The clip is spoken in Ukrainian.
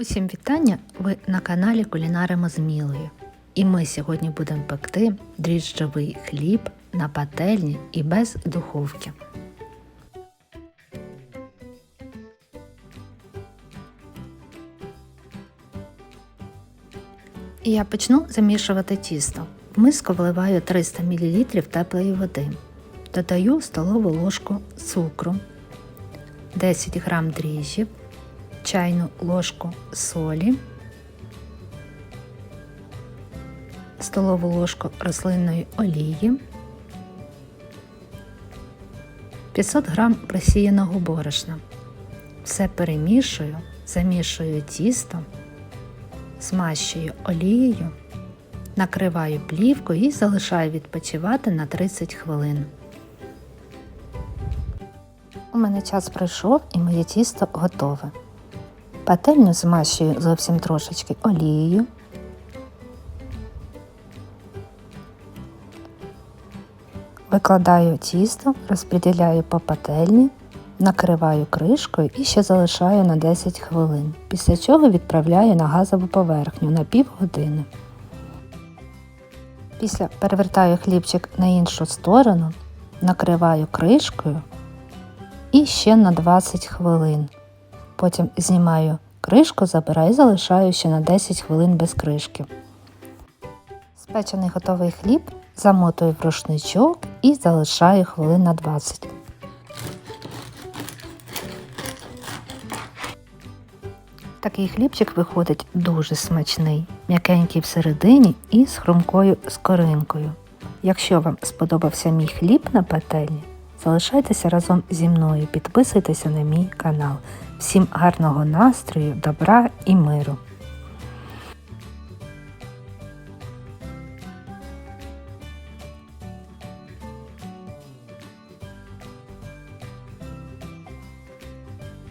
Усім вітання! Ви на каналі Кулінаримо з Мілою. І ми сьогодні будемо пекти дріжджовий хліб на пательні і без духовки. Я почну замішувати тісто. В миску вливаю 300 мл теплої води. Додаю столову ложку цукру, 10 г дріжджів, чайну ложку солі, столову ложку рослинної олії, 500 г просіяного борошна. Все перемішую, замішую тісто, змащую олією, накриваю плівкою і залишаю відпочивати на 30 хвилин. У мене час пройшов і моє тісто готове. Пательню змащую зовсім трошечки олією. Викладаю тісто, розподіляю по пательні, накриваю кришкою і ще залишаю на 10 хвилин, після чого відправляю на газову поверхню на півгодини. Після перевертаю хлібчик на іншу сторону, накриваю кришкою і ще на 20 хвилин. Потім знімаю кришку, забираю і залишаю ще на 10 хвилин без кришки. Спечений готовий хліб замотую в рушничок і залишаю хвилин на 20. Такий хлібчик виходить дуже смачний, м'якенький всередині і з хрумкою скоринкою. Якщо вам сподобався мій хліб на пательні, залишайтеся разом зі мною, підписуйтеся на мій канал. Всім гарного настрою, добра і миру!